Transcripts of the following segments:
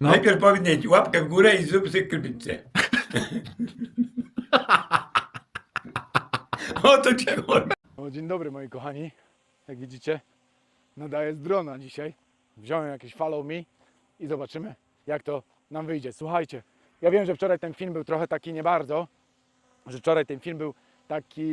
No. Najpierw powinien łapkę w górę i zrób sobie krypicę. o to cię. O, dzień dobry moi kochani. Jak widzicie, nadaję z drona dzisiaj. Wziąłem jakieś follow me i zobaczymy jak to nam wyjdzie. Słuchajcie, ja wiem, że wczoraj ten film był trochę taki nie bardzo, że wczoraj ten film był taki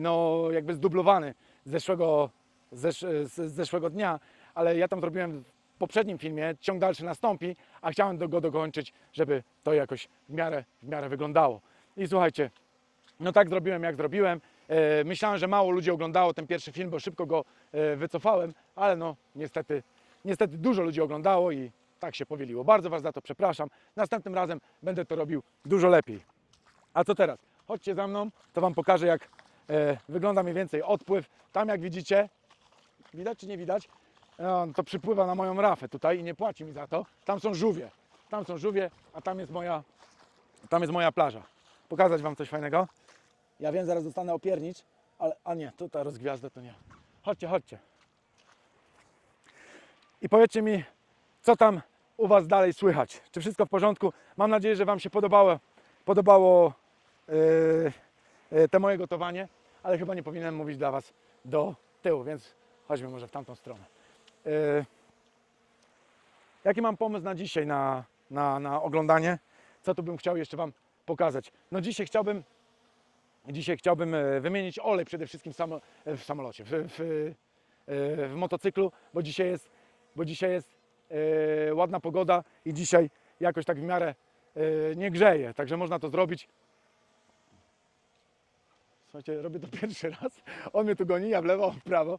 no jakby zdublowany z zeszłego, zesz, z z zeszłego dnia, ale ja tam zrobiłem w poprzednim filmie, ciąg dalszy nastąpi, a chciałem go dokończyć, żeby to jakoś w miarę, w miarę wyglądało. I słuchajcie, no tak zrobiłem, jak zrobiłem. E, myślałem, że mało ludzi oglądało ten pierwszy film, bo szybko go e, wycofałem, ale no niestety, niestety dużo ludzi oglądało i tak się powieliło. Bardzo Was za to przepraszam. Następnym razem będę to robił dużo lepiej. A co teraz? Chodźcie za mną, to Wam pokażę, jak e, wygląda mniej więcej odpływ. Tam, jak widzicie, widać czy nie widać, on to przypływa na moją rafę tutaj i nie płaci mi za to. Tam są żółwie, tam są żółwie, a tam jest moja, tam jest moja plaża. Pokazać Wam coś fajnego. Ja wiem, zaraz dostanę opiernicz, ale a nie, tutaj rozgwiazdę to nie. Chodźcie, chodźcie. I powiedzcie mi, co tam u Was dalej słychać? Czy wszystko w porządku? Mam nadzieję, że Wam się podobało, podobało yy, yy, te moje gotowanie, ale chyba nie powinienem mówić dla Was do tyłu, więc chodźmy może w tamtą stronę. Yy, jaki mam pomysł na dzisiaj, na, na, na oglądanie? Co tu bym chciał jeszcze Wam pokazać? No dzisiaj chciałbym Dzisiaj chciałbym e, wymienić olej przede wszystkim w, e, samolocie, w, w, e, w motocyklu, bo dzisiaj jest, bo dzisiaj jest e, ładna pogoda i dzisiaj jakoś tak w miarę e, nie grzeje, także można to zrobić. Słuchajcie, robię to pierwszy raz. On mnie tu goni, ja w lewo, w prawo.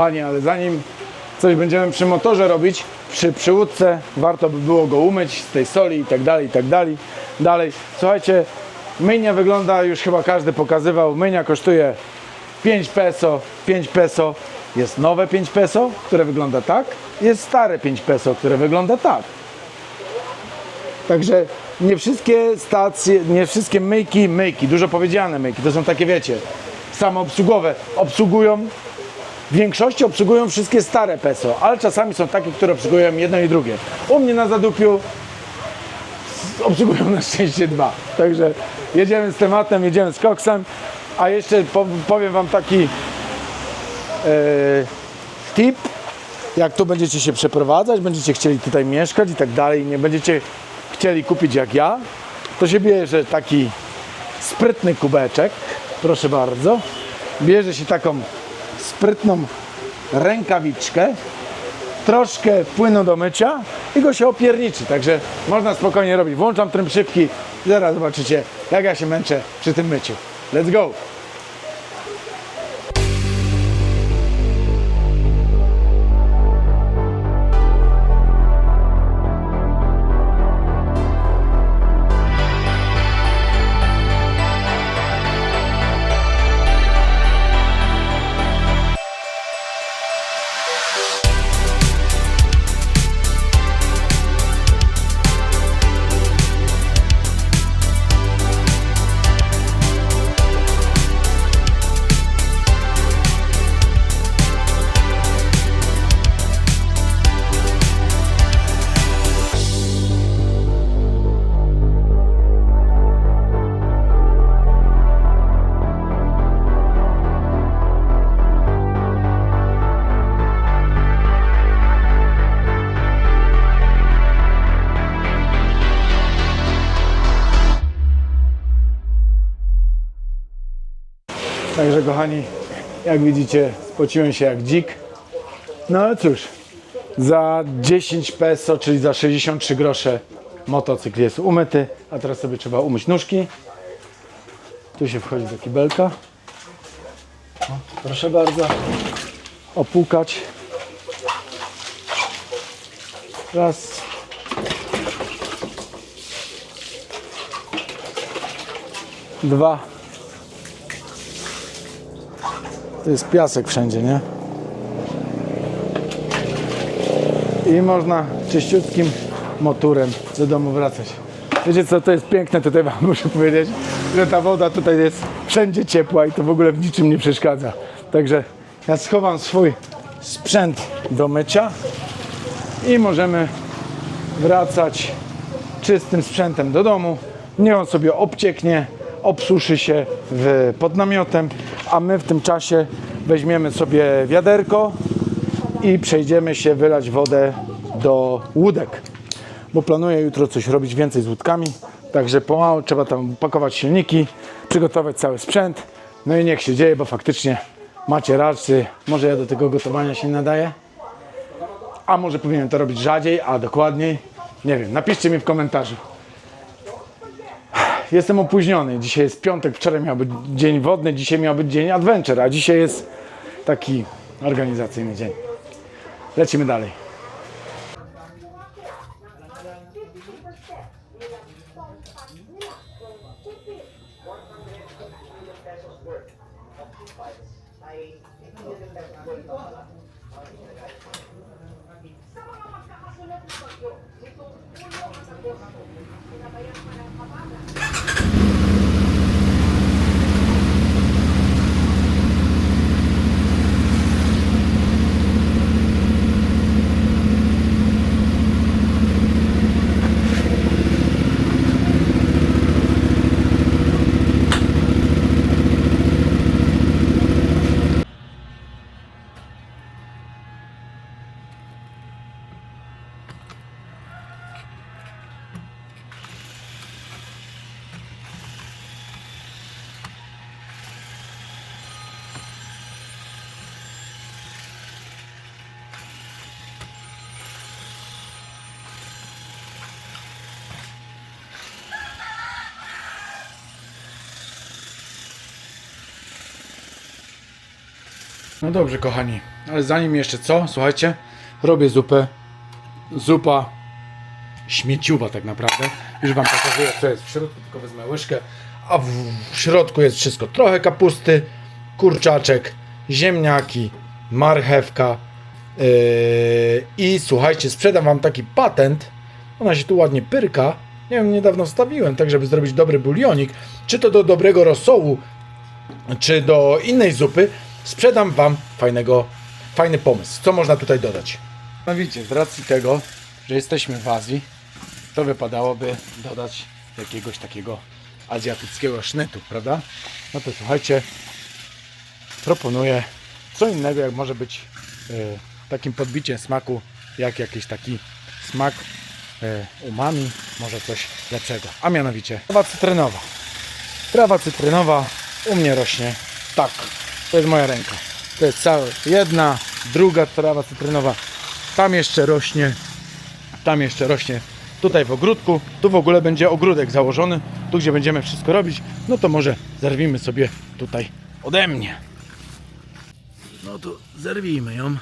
Panie, ale zanim coś będziemy przy motorze robić, przy przyłódce, warto by było go umyć z tej soli i tak dalej, i tak dalej. Dalej, słuchajcie, myjnia wygląda, już chyba każdy pokazywał, myjnia kosztuje 5 peso, 5 peso. Jest nowe 5 peso, które wygląda tak, jest stare 5 peso, które wygląda tak. Także nie wszystkie stacje, nie wszystkie myjki, myjki, dużo powiedziane myjki, to są takie wiecie, samoobsługowe, obsługują w większości obsługują wszystkie stare PESO, ale czasami są takie, które obsługują jedno i drugie. U mnie na zadupiu obsługują na szczęście dwa. Także jedziemy z tematem, jedziemy z koksem. A jeszcze po- powiem Wam taki e, tip, jak tu będziecie się przeprowadzać, będziecie chcieli tutaj mieszkać i tak dalej, nie będziecie chcieli kupić jak ja, to się bierze taki sprytny kubeczek, proszę bardzo, bierze się taką sprytną rękawiczkę, troszkę płynu do mycia i go się opierniczy, także można spokojnie robić. Włączam tryb szybki, zaraz zobaczycie jak ja się męczę przy tym myciu. Let's go! Kochani, jak widzicie, spociłem się jak dzik. No ale cóż, za 10 peso, czyli za 63 grosze motocykl jest umyty, a teraz sobie trzeba umyć nóżki. Tu się wchodzi do kibelka. O, proszę bardzo. Opłukać. Raz. Dwa. To jest piasek wszędzie, nie? I można czyściutkim motorem do domu wracać. Wiecie co, to jest piękne tutaj wam muszę powiedzieć, że ta woda tutaj jest wszędzie ciepła i to w ogóle w niczym nie przeszkadza. Także ja schowam swój sprzęt do mycia i możemy wracać czystym sprzętem do domu. Niech on sobie obcieknie, obsuszy się pod namiotem, a my w tym czasie weźmiemy sobie wiaderko i przejdziemy się wylać wodę do łódek. Bo planuję jutro coś robić więcej z łódkami, także pomału trzeba tam pakować silniki, przygotować cały sprzęt. No i niech się dzieje, bo faktycznie macie rację, może ja do tego gotowania się nadaję a może powinienem to robić rzadziej, a dokładniej. Nie wiem, napiszcie mi w komentarzu. Jestem opóźniony. Dzisiaj jest piątek, wczoraj miał być dzień wodny, dzisiaj miał być dzień adventure, a dzisiaj jest taki organizacyjny dzień. Lecimy dalej. No dobrze, kochani, ale zanim jeszcze co, słuchajcie, robię zupę. Zupa śmieciuwa tak naprawdę. Już wam pokazuję, co jest w środku, tylko wezmę łyżkę. A w, środku jest wszystko. Trochę kapusty, kurczaczek, ziemniaki, marchewka. Yy, I słuchajcie, sprzedam wam taki patent. Ona się tu ładnie pyrka. Nie wiem, niedawno wstawiłem, tak żeby zrobić dobry bulionik. Czy to do dobrego rosołu, czy do innej zupy, sprzedam Wam fajnego, fajny pomysł. Co można tutaj dodać? No widzicie, z racji tego, że jesteśmy w Azji, to wypadałoby dodać jakiegoś takiego azjatyckiego sznytu, prawda? No to słuchajcie, proponuję co innego, jak może być e, takim podbiciem smaku, jak jakiś taki smak e, umami, może coś lepszego. A mianowicie trawa cytrynowa. Trawa cytrynowa u mnie rośnie tak. To jest moja ręka. To jest cała jedna, druga trawa cytrynowa. Tam jeszcze rośnie, tam jeszcze rośnie. Tutaj w ogródku, tu w ogóle będzie ogródek założony, tu gdzie będziemy wszystko robić, no to może zerwijmy sobie tutaj ode mnie. No to zerwijmy ją.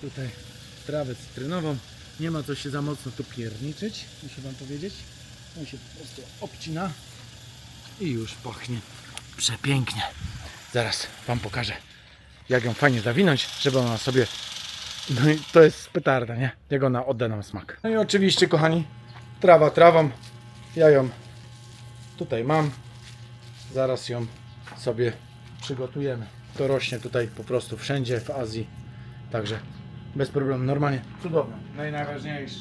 Tutaj trawę cytrynową. Nie ma co się za mocno tu pierniczyć, muszę Wam powiedzieć. On się po prostu obcina i już pachnie przepięknie. Zaraz Wam pokażę, jak ją fajnie zawinąć, żeby ona sobie... No i to jest petarda, nie? Jak ona odda nam smak. No i oczywiście, kochani, trawa trawą. Ja ją tutaj mam. Zaraz ją sobie przygotujemy. To rośnie tutaj po prostu wszędzie w Azji. Także bez problemu, normalnie. Cudowne. No i najważniejsze.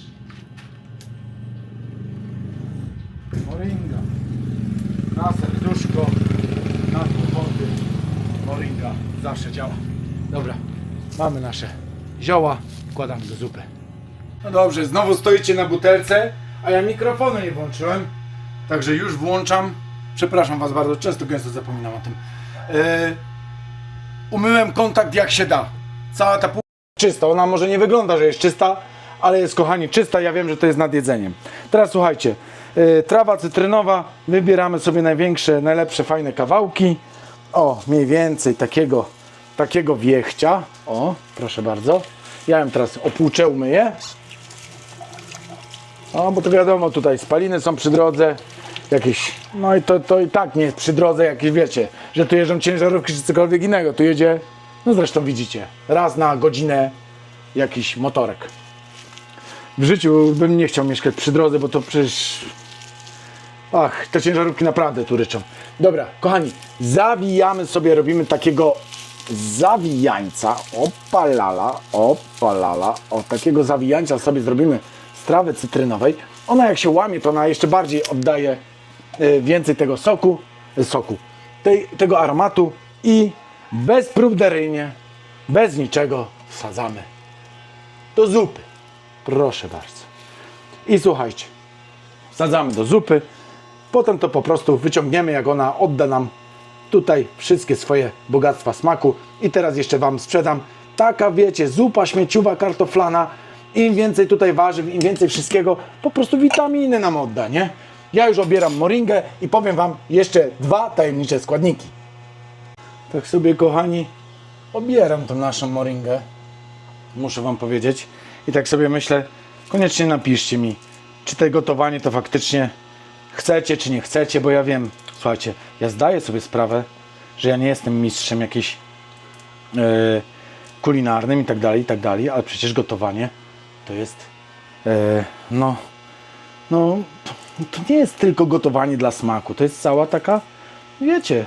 Moringa na kłopoty. Moringa zawsze działa. Dobra, mamy nasze zioła, wkładamy do zupy. No dobrze, znowu stoicie na butelce, a ja mikrofonu nie włączyłem. Także już włączam Przepraszam Was bardzo, często gęsto zapominam o tym. Yy, umyłem kontakt jak się da. Cała ta pół czysta. Ona może nie wygląda, że jest czysta, ale jest kochani czysta. Ja wiem, że to jest nad jedzeniem. Teraz słuchajcie. Yy, trawa cytrynowa. Wybieramy sobie największe, najlepsze, fajne kawałki. O, mniej więcej takiego, takiego wiechcia. O, proszę bardzo. Ja ją teraz opłuczę, umyję. O, bo to wiadomo, tutaj spaliny są przy drodze, jakieś, no i to, to i tak nie jest przy drodze jakieś, wiecie, że tu jeżdżą ciężarówki czy cokolwiek innego, tu jedzie, no zresztą widzicie, raz na godzinę jakiś motorek. W życiu bym nie chciał mieszkać przy drodze, bo to przecież, ach, te ciężarówki naprawdę tu ryczą. Dobra, kochani, zawijamy sobie, robimy takiego zawijańca, opalala, opalala, o takiego zawijańca sobie zrobimy z trawy cytrynowej. Ona jak się łamie, to ona jeszcze bardziej oddaje e, więcej tego soku, e, soku, tej, tego aromatu i bezpruderyjnie, bez niczego wsadzamy do zupy. Proszę bardzo. I słuchajcie, wsadzamy do zupy, potem to po prostu wyciągniemy, jak ona odda nam tutaj wszystkie swoje bogactwa smaku. I teraz jeszcze Wam sprzedam. Taka, wiecie, zupa śmieciowa, kartoflana. Im więcej tutaj warzyw, im więcej wszystkiego, po prostu witaminy nam odda, nie? Ja już obieram moringę i powiem Wam jeszcze dwa tajemnicze składniki. Tak sobie, kochani, obieram tą naszą moringę. Muszę Wam powiedzieć. I tak sobie myślę, koniecznie napiszcie mi, czy to gotowanie to faktycznie chcecie, czy nie chcecie, bo ja wiem, słuchajcie, ja zdaję sobie sprawę, że ja nie jestem mistrzem jakiś e, kulinarnym i tak dalej, i tak dalej, ale przecież gotowanie to jest, e, no, no, to, to nie jest tylko gotowanie dla smaku, to jest cała taka, wiecie,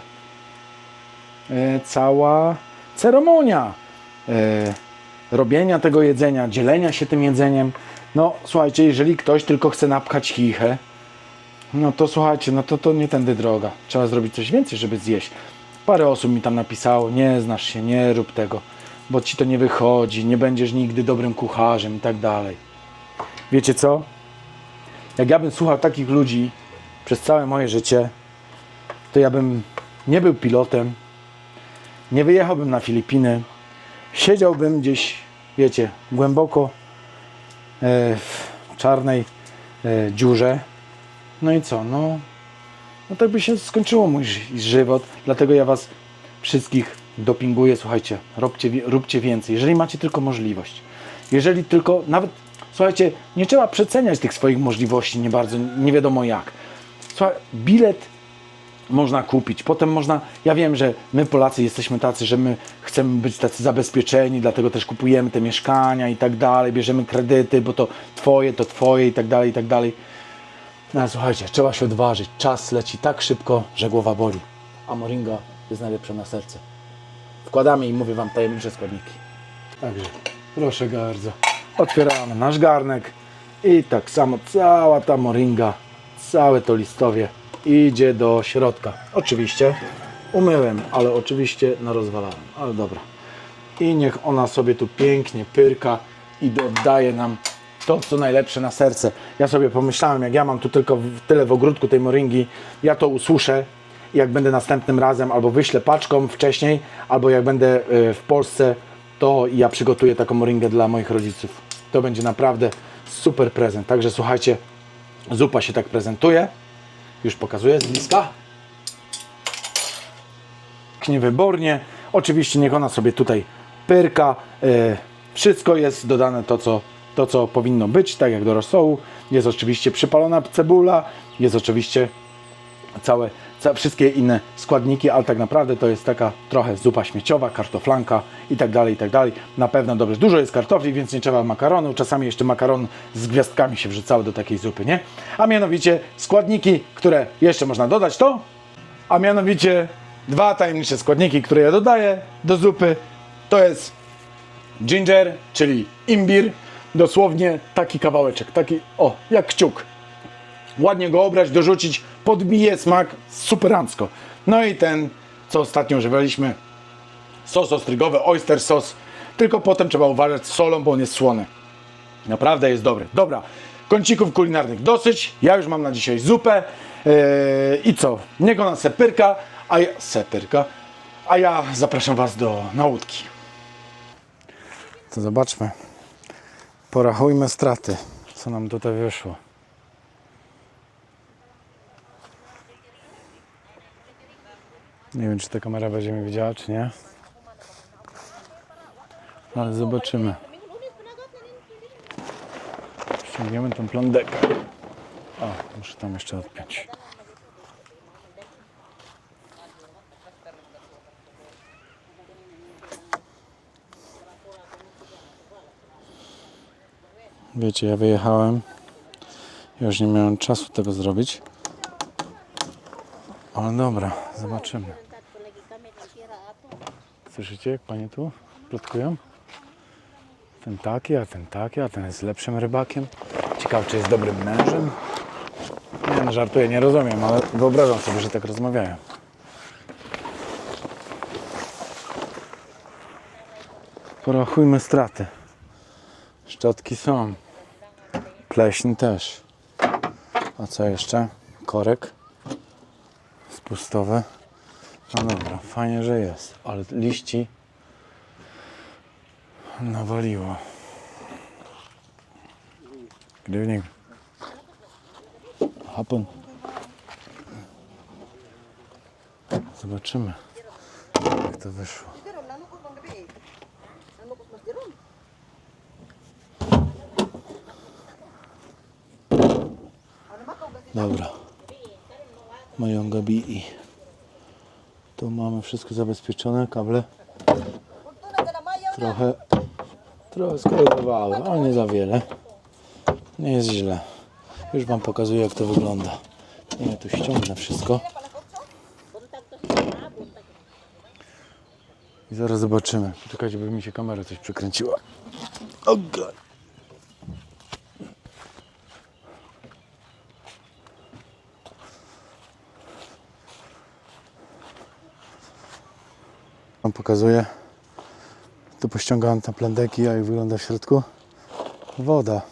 e, cała ceremonia e, robienia tego jedzenia, dzielenia się tym jedzeniem. No, słuchajcie, jeżeli ktoś tylko chce napchać chichę, no to słuchajcie, no to, to nie tędy droga. Trzeba zrobić coś więcej, żeby zjeść. Parę osób mi tam napisało, nie znasz się, nie rób tego, bo ci to nie wychodzi, nie będziesz nigdy dobrym kucharzem i tak dalej. Wiecie co? Jak ja bym słuchał takich ludzi przez całe moje życie, to ja bym nie był pilotem, nie wyjechałbym na Filipiny, siedziałbym gdzieś, wiecie, głęboko e, w czarnej e, dziurze. No i co? No, no tak by się skończyło mój ży- żywot. Dlatego ja Was wszystkich dopinguję. Słuchajcie, róbcie, róbcie więcej, jeżeli macie tylko możliwość. Jeżeli tylko, nawet, słuchajcie, nie trzeba przeceniać tych swoich możliwości nie bardzo, nie wiadomo jak. Słuchaj, bilet można kupić. Potem można, ja wiem, że my Polacy jesteśmy tacy, że my chcemy być tacy zabezpieczeni, dlatego też kupujemy te mieszkania i tak dalej, bierzemy kredyty, bo to twoje, to twoje i tak dalej, i tak dalej. No słuchajcie, trzeba się odważyć. Czas leci tak szybko, że głowa boli. A moringa jest najlepsza na serce. Wkładamy i mówię Wam tajemnicze składniki. Także proszę bardzo. Otwieramy nasz garnek i tak samo cała ta moringa, całe to listowie idzie do środka. Oczywiście umyłem, ale oczywiście narozwalałem, ale dobra. I niech ona sobie tu pięknie pyrka i oddaje nam to, co najlepsze na serce. Ja sobie pomyślałem, jak ja mam tu tylko tyle w ogródku tej moringi, ja to usłyszę, jak będę następnym razem, albo wyślę paczką wcześniej, albo jak będę y, w Polsce, to ja przygotuję taką moringę dla moich rodziców. To będzie naprawdę super prezent. Także słuchajcie, zupa się tak prezentuje. Już pokazuję z bliska. Pięknie, wybornie. Oczywiście niech ona sobie tutaj pyrka. E, wszystko jest dodane to co, to, co powinno być, tak jak do rosołu. Jest oczywiście przypalona cebula, jest oczywiście całe, ca, wszystkie inne składniki, ale tak naprawdę to jest taka trochę zupa śmieciowa, kartoflanka i tak dalej, i tak dalej. Na pewno dobrze. Dużo jest kartofli, więc nie trzeba makaronu. Czasami jeszcze makaron z gwiazdkami się wrzucały do takiej zupy, nie? A mianowicie składniki, które jeszcze można dodać to, a mianowicie dwa tajemnicze składniki, które ja dodaję do zupy, to jest ginger, czyli imbir, dosłownie taki kawałeczek, taki, o, jak kciuk ładnie go obrać, dorzucić, podbije smak superancko. No i ten, co ostatnio używaliśmy, sos ostrygowy, oyster sos, tylko potem trzeba uważać z solą, bo on jest słony. Naprawdę jest dobry. Dobra, kącików kulinarnych dosyć. Ja już mam na dzisiaj zupę. Eee, I co? Niech ona sepyrka, a ja, sepyrka, a ja zapraszam Was do nałódki. To zobaczmy. Porachujmy straty, co nam tutaj wyszło. Nie wiem, czy ta kamera będzie mnie widziała, czy nie. Ale zobaczymy. Ściągniemy tą plądekę. O, muszę tam jeszcze odpiąć. Wiecie, ja wyjechałem. Już nie miałem czasu tego zrobić. Ale dobra, zobaczymy. Słyszycie, jak panie tu plotkują? Ten taki, a ten taki, a ten jest lepszym rybakiem. Ciekaw, czy jest dobrym mężem. Nie no, żartuję, nie rozumiem, ale wyobrażam sobie, że tak rozmawiają. Porachujmy straty. Szczotki są. Pleśń też. A co jeszcze? Korek. Spustowy. No dobra, fajnie, że jest. Ale liści nawaliło. Good evening. Happen. Zobaczymy, jak to wyszło. Dobra. Moją gabi. Tu mamy wszystko zabezpieczone, kable trochę, trochę skorygowały, ale nie za wiele. Nie jest źle. Już Wam pokazuję jak to wygląda. Ja tu ściągnę wszystko. I zaraz zobaczymy. Poczekajcie, by mi się kamera coś przykręciła. Okay. Wam pokazuję. Tu pościągałem te plandeki, a jak wygląda w środku? Woda.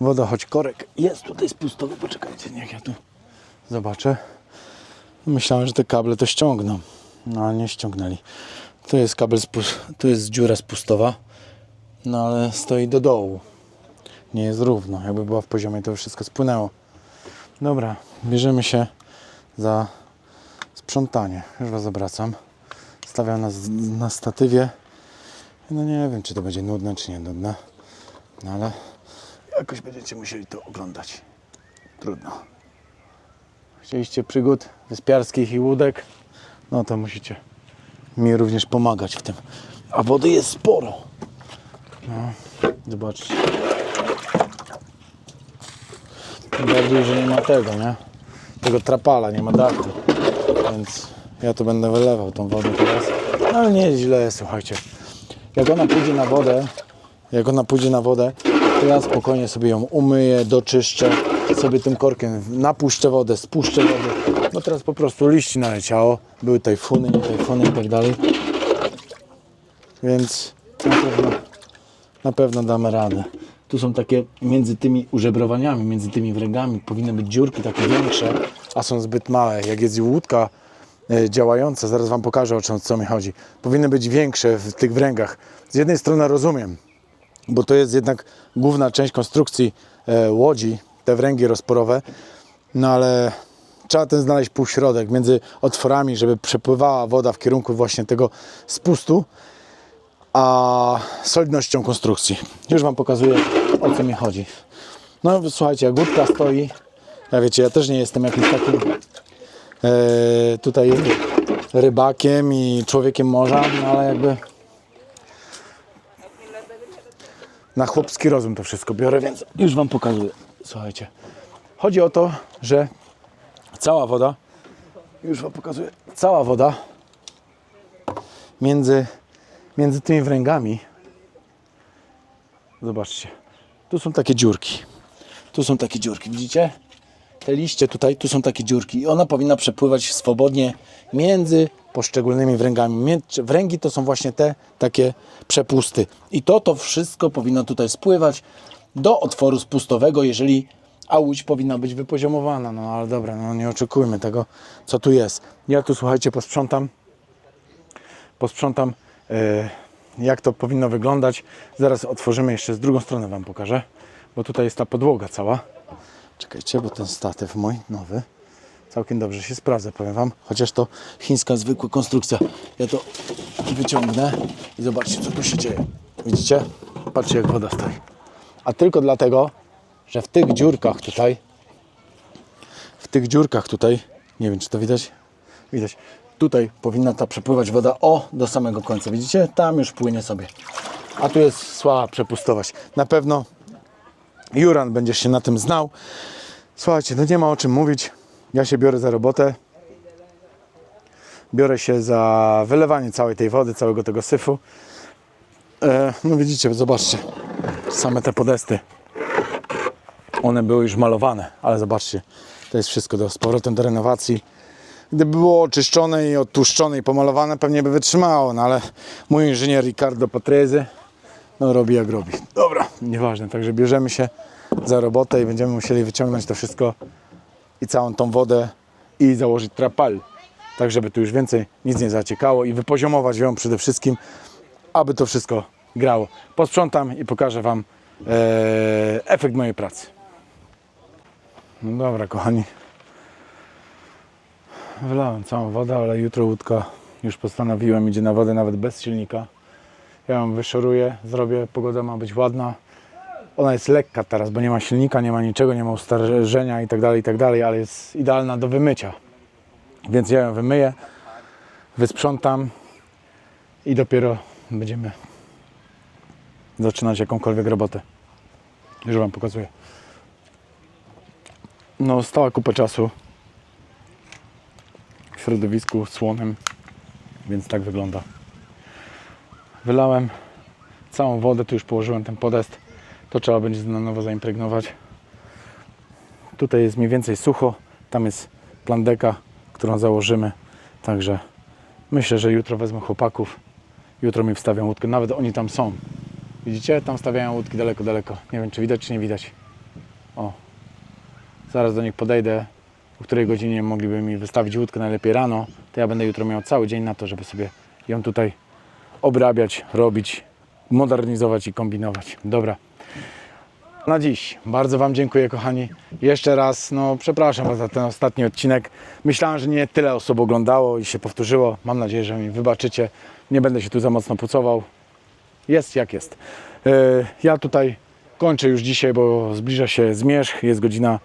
Woda, choć korek jest tutaj spustowy. Poczekajcie, niech ja tu zobaczę. Myślałem, że te kable to ściągną. No ale nie ściągnęli. Tu jest kabel, tu jest dziura spustowa. No ale stoi do dołu. Nie jest równo. Jakby była w poziomie, to by wszystko spłynęło. Dobra, bierzemy się za sprzątanie. Już Was obracam. Stawiam na, na statywie. No nie wiem, czy to będzie nudne, czy nie nudne. No ale jakoś będziecie musieli to oglądać. Trudno. Chcieliście przygód wyspiarskich i łódek? No to musicie mi również pomagać w tym. A wody jest sporo. No, zobaczcie. Bardziej, że nie ma tego, nie? Tego trapala, nie ma dachu. Więc ja tu będę wylewał tą wodę teraz. No ale nie jest słuchajcie. Jak ona pójdzie na wodę, jak ona pójdzie na wodę, to ja spokojnie sobie ją umyję, doczyszczę, sobie tym korkiem napuszczę wodę, spuszczę wodę. No teraz po prostu liści naleciało, były tajfuny, nie tajfuny i tak dalej. Więc na pewno, na pewno damy radę. Tu są takie między tymi użebrowaniami, między tymi wręgami powinny być dziurki takie większe, a są zbyt małe. Jak jest łódka e, działająca, zaraz Wam pokażę o czym, co mi chodzi, powinny być większe w tych wręgach. Z jednej strony rozumiem, bo to jest jednak główna część konstrukcji e, łodzi, te wręgi rozporowe, no ale trzeba ten znaleźć półśrodek między otworami, żeby przepływała woda w kierunku właśnie tego spustu, a solidnością konstrukcji. Już Wam pokazuję o co mi chodzi. No słuchajcie, jak łódka stoi, ja wiecie, ja też nie jestem jakimś takim tutaj rybakiem i człowiekiem morza, no ale jakby na chłopski rozum to wszystko biorę, więc już Wam pokazuję. Słuchajcie, chodzi o to, że cała woda, już Wam pokazuję, cała woda między, między tymi wręgami, zobaczcie, tu są takie dziurki, tu są takie dziurki, widzicie? Te liście tutaj, tu są takie dziurki i ona powinna przepływać swobodnie między poszczególnymi wręgami. Wręgi to są właśnie te takie przepusty. I to, to wszystko powinno tutaj spływać do otworu spustowego, jeżeli a łódź powinna być wypoziomowana. No ale dobra, no nie oczekujmy tego, co tu jest. Ja tu, słuchajcie, posprzątam. Posprzątam, e, jak to powinno wyglądać. Zaraz otworzymy jeszcze z drugą stronę Wam pokażę, bo tutaj jest ta podłoga cała. Czekajcie, bo ten statyw mój nowy całkiem dobrze się sprawdza, powiem Wam. Chociaż to chińska zwykła konstrukcja. Ja to wyciągnę i zobaczcie, co tu się dzieje. Widzicie? Patrzcie, jak woda stoi. A tylko dlatego, że w tych dziurkach tutaj, w tych dziurkach tutaj, nie wiem, czy to widać? Widać. Tutaj powinna ta przepływać woda o do samego końca. Widzicie? Tam już płynie sobie. A tu jest słaba przepustowość. Na pewno Juran będziesz się na tym znał. Słuchajcie, no nie ma o czym mówić. Ja się biorę za robotę. Biorę się za wylewanie całej tej wody, całego tego syfu. E, no widzicie, zobaczcie. Same te podesty. One były już malowane, ale zobaczcie. To jest wszystko do, z powrotem do renowacji. Gdyby było oczyszczone i odtłuszczone i pomalowane, pewnie by wytrzymało, no ale mój inżynier Ricardo Patrese no robi jak robi. Dobra, nieważne, także bierzemy się za robotę i będziemy musieli wyciągnąć to wszystko i całą tą wodę i założyć trapal, tak żeby tu już więcej nic nie zaciekało i wypoziomować ją przede wszystkim, aby to wszystko grało. Posprzątam i pokażę Wam e, efekt mojej pracy. No dobra, kochani. Wylałem całą wodę, ale jutro łódka już postanowiłem idzie na wodę nawet bez silnika. Ja ją wyszoruję, zrobię, pogoda ma być ładna. Ona jest lekka teraz, bo nie ma silnika, nie ma niczego, nie ma ustarzenia i tak dalej, i tak ale jest idealna do wymycia. Więc ja ją wymyję, wysprzątam i dopiero będziemy zaczynać jakąkolwiek robotę. Już Wam pokazuję. No, stała kupę czasu w środowisku słonym, więc tak wygląda. Wylałem całą wodę, tu już położyłem ten podest. To trzeba będzie na nowo zaimpregnować. Tutaj jest mniej więcej sucho, tam jest plandeka, którą założymy. Także myślę, że jutro wezmę chłopaków. Jutro mi wstawią łódkę, nawet oni tam są. Widzicie? Tam stawiają łódki daleko, daleko. Nie wiem, czy widać, czy nie widać. O. Zaraz do nich podejdę. O której godzinie mogliby mi wystawić łódkę, najlepiej rano. To ja będę jutro miał cały dzień na to, żeby sobie ją tutaj obrabiać, robić, modernizować i kombinować. Dobra. Na dziś bardzo Wam dziękuję, kochani. Jeszcze raz, no przepraszam Was za ten ostatni odcinek. Myślałem, że nie tyle osób oglądało i się powtórzyło. Mam nadzieję, że mi wybaczycie. Nie będę się tu za mocno pucował. Jest jak jest. E, Ja tutaj kończę już dzisiaj, bo zbliża się zmierzch. Jest godzina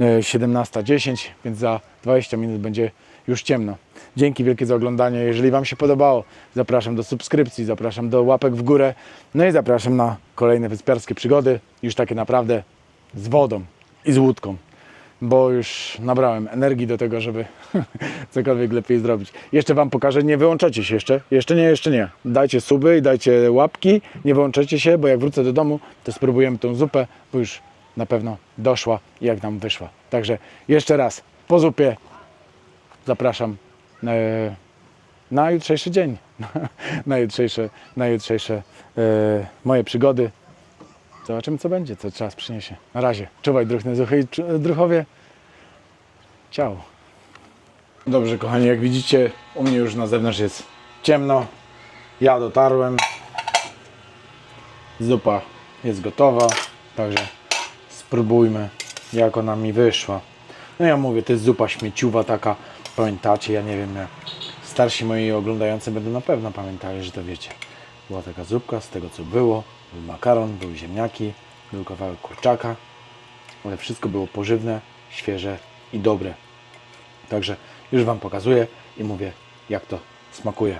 e, 17.10, więc za 20 minut będzie już ciemno. Dzięki wielkie za oglądanie. Jeżeli Wam się podobało, zapraszam do subskrypcji, zapraszam do łapek w górę. No i zapraszam na kolejne wyspiarskie przygody, już takie naprawdę z wodą i z łódką, bo już nabrałem energii do tego, żeby cokolwiek lepiej zrobić. Jeszcze Wam pokażę, nie wyłączacie się jeszcze, jeszcze nie, jeszcze nie. Dajcie suby i dajcie łapki, nie wyłączacie się, bo jak wrócę do domu, to spróbujemy tą zupę, bo już na pewno doszła jak nam wyszła. Także jeszcze raz, po zupie zapraszam na jutrzejszy dzień, na jutrzejsze, na jutrzejsze e, moje przygody. Zobaczymy, co będzie, co czas przyniesie. Na razie. Czuwaj, druchne zuchy i druchowie. Ciao. Dobrze, kochani, jak widzicie, u mnie już na zewnątrz jest ciemno. Ja dotarłem. Zupa jest gotowa, także spróbujmy, jak ona mi wyszła. No ja mówię, to jest zupa śmieciuwa taka, pamiętacie, ja nie wiem, starsi moi oglądający będą na pewno pamiętali, że to wiecie. Była taka zupka z tego, co było, był makaron, były ziemniaki, był kawałek kurczaka, ale wszystko było pożywne, świeże i dobre. Także już Wam pokazuję i mówię, jak to smakuje.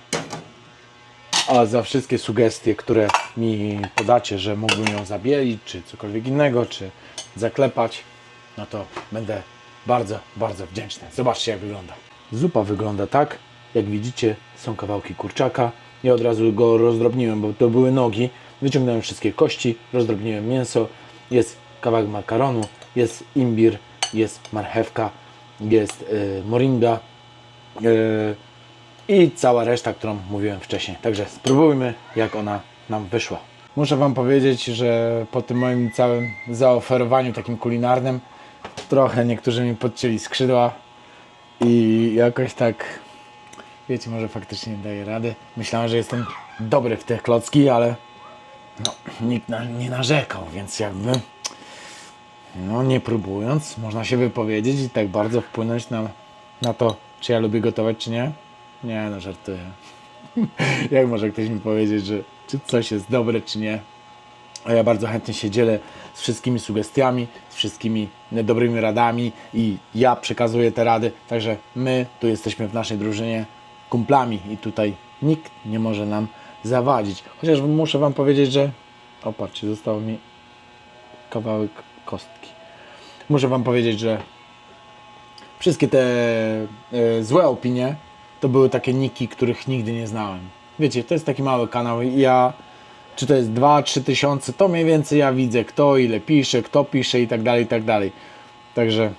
A za wszystkie sugestie, które mi podacie, że mógłbym ją zabielić, czy cokolwiek innego, czy zaklepać, no to będę bardzo, bardzo wdzięczny. Zobaczcie, jak wygląda. Zupa wygląda tak, jak widzicie, są kawałki kurczaka. Ja od razu go rozdrobniłem, bo to były nogi. Wyciągnąłem wszystkie kości, rozdrobniłem mięso. Jest kawałek makaronu, jest imbir, jest marchewka, jest y, moringa. y, i cała reszta, którą mówiłem wcześniej. Także spróbujmy, jak ona nam wyszła. Muszę Wam powiedzieć, że po tym moim całym zaoferowaniu takim kulinarnym, trochę niektórzy mi podcięli skrzydła i jakoś tak, wiecie, może faktycznie nie daję rady. Myślałem, że jestem dobry w te klocki, ale no, nikt na, nie narzekał, więc jakby no nie próbując, można się wypowiedzieć i tak bardzo wpłynąć na, na to, czy ja lubię gotować, czy nie. Nie, no żartuję. Jak może ktoś mi powiedzieć, że czy coś jest dobre, czy nie? A ja bardzo chętnie się dzielę z wszystkimi sugestiami, z wszystkimi dobrymi radami i ja przekazuję te rady. Także my tu jesteśmy w naszej drużynie kumplami i tutaj nikt nie może nam zawadzić. Chociaż muszę Wam powiedzieć, że. O, patrzcie, został mi kawałek kostki. Muszę Wam powiedzieć, że wszystkie te e, złe opinie to były takie niki, których nigdy nie znałem. Wiecie, to jest taki mały kanał i ja, czy to jest 2-3 tysiące, to mniej więcej ja widzę kto ile pisze, kto pisze i tak dalej, i tak dalej. Także,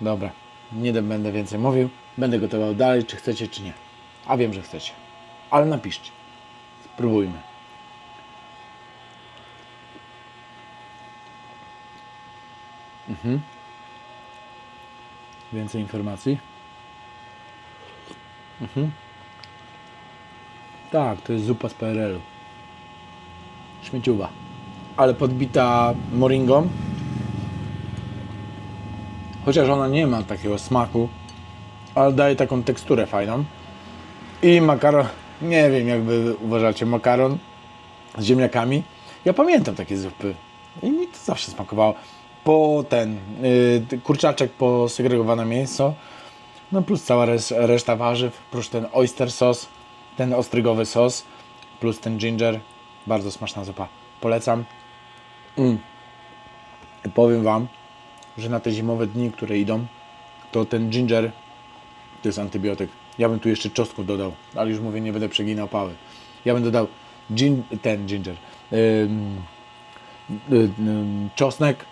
dobra, nie będę więcej mówił, będę gotował dalej, czy chcecie, czy nie. A wiem, że chcecie, ale napiszcie. Spróbujmy. Mhm. Więcej informacji? Mhm. Tak, to jest zupa z PRL-u. Śmieciuwa. Ale podbita moringą. Chociaż ona nie ma takiego smaku, ale daje taką teksturę fajną. I makaron, nie wiem jak wy uważacie, makaron z ziemniakami. Ja pamiętam takie zupy i mi to zawsze smakowało. Po ten yy, kurczaczek po segregowane mięso, no plus cała res, reszta warzyw, plus ten oyster sos, ten ostrygowy sos, plus ten ginger. Bardzo smaczna zupa. Polecam. Mm. I powiem Wam, że na te zimowe dni, które idą, to ten ginger to jest antybiotyk. Ja bym tu jeszcze czosnku dodał, ale już mówię, nie będę przeginał pały. Ja bym dodał gin, ten ginger, ym, y, y, czosnek,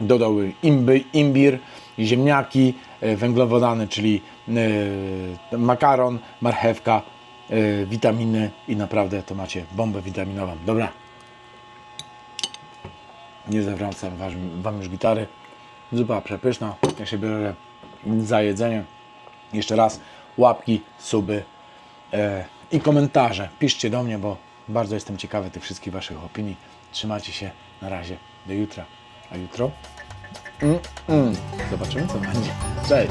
dodał imby, imbir, ziemniaki, y, węglowodany, czyli y, makaron, marchewka, y, witaminy i naprawdę to macie bombę witaminową. Dobra. Nie zawracam wam- Wam już gitary. Zupa przepyszna. Ja się biorę za jedzenie. Jeszcze raz łapki, suby e, i komentarze. Piszcie do mnie, bo bardzo jestem ciekawy tych wszystkich Waszych opinii. Trzymajcie się. Na razie. Do jutra. A jutro? Mm, mm. Zobaczymy co będzie. Cześć.